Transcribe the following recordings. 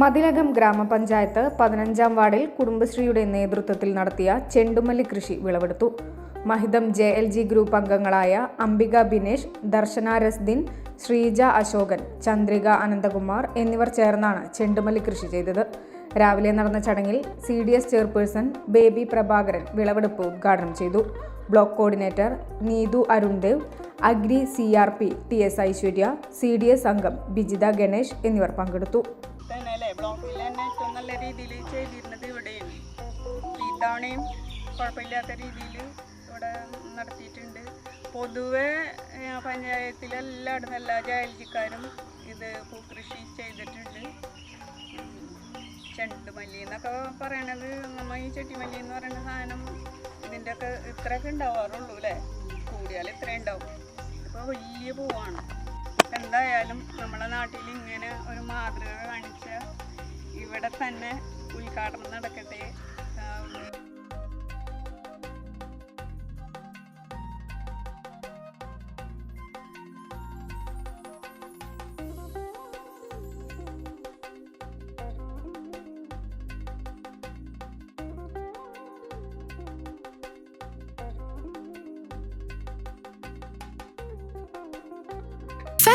മതിലകം ഗ്രാമപഞ്ചായത്ത് പതിനഞ്ചാം വാർഡിൽ കുടുംബശ്രീയുടെ നേതൃത്വത്തിൽ നടത്തിയ ചെണ്ടുമല്ലി കൃഷി വിളവെടുത്തു. മഹിതം ജെ എൽ ജി ഗ്രൂപ്പ് അംഗങ്ങളായ അംബിക ബിനേഷ് ദർശന രസ്ദിൻ ശ്രീജ അശോകൻ ചന്ദ്രിക അനന്തകുമാർ എന്നിവർ ചേർന്നാണ് ചെണ്ടുമല്ലി കൃഷി ചെയ്തത്. രാവിലെ നടന്ന ചടങ്ങിൽ C D S chairperson Baby Prabhakaran വിളവെടുപ്പ് ഉദ്ഘാടനം ചെയ്തു. Block coordinator Neethu Arundev agri C R P T S Aishwarya C D S അംഗം ബിജിത ഗണേഷ് എന്നിവർ പങ്കെടുത്തു. ബ്ലോക്കിൽ തന്നെ നല്ല രീതിയിൽ ചെയ്തിരുന്നത് ഇവിടെയാണ് നടത്തിയിട്ടുണ്ട്. പൊതുവെ പഞ്ചായത്തിലെല്ലായിടത്തും പഞ്ചായത്തിലെല്ലായിടും എല്ലാ ജയൽജിക്കാരും ഇത് കൃഷി ചെയ്തിട്ടുണ്ട്. ചെണ്ടുമല്ലി എന്നൊക്കെ പറയണത് നമ്മൾ ഈ ചെട്ടിമല്ലി എന്ന് പറയുന്ന സാധനം ഇതിന്റെ ഒക്കെ ഇത്രയൊക്കെ ഉണ്ടാവാറുള്ളൂ അല്ലേ? കൂടിയാൽ ഇത്രയും ഉണ്ടാവും. ഇപ്പോൾ വലിയ പൂവാണ്. എന്തായാലും നമ്മുടെ നാട്ടിൽ ഇങ്ങനെ ഒരു മാതൃക കാണിച്ച ഇവിടെ തന്നെ ഉദ്ഘാടനം നടക്കട്ടെ.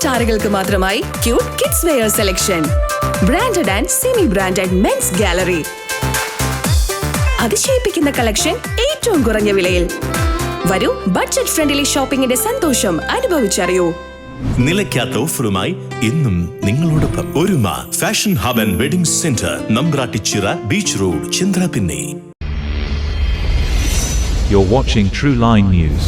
സ്റ്റാറുകൾക്ക് മാത്രമായി cute kids wear selection branded and semi branded mens gallery അതിശയിപ്പിക്കുന്ന കളക്ഷൻ ഏറ്റവും കുറഞ്ഞ വിലയിൽ. വരൂ ബഡ്ജറ്റ് ഫ്രണ്ട്ലി ഷോപ്പിംഗിന്റെ സന്തോഷം അനുഭവിച്ചറിയൂ. നിലയ്ക്കാത്ത ഓഫറുമായി ഇന്നും നിങ്ങളോടൊപ്പം Oruma fashion hub and wedding centre Nambrattichira beach road Chandrapinni. You're watching True Line News.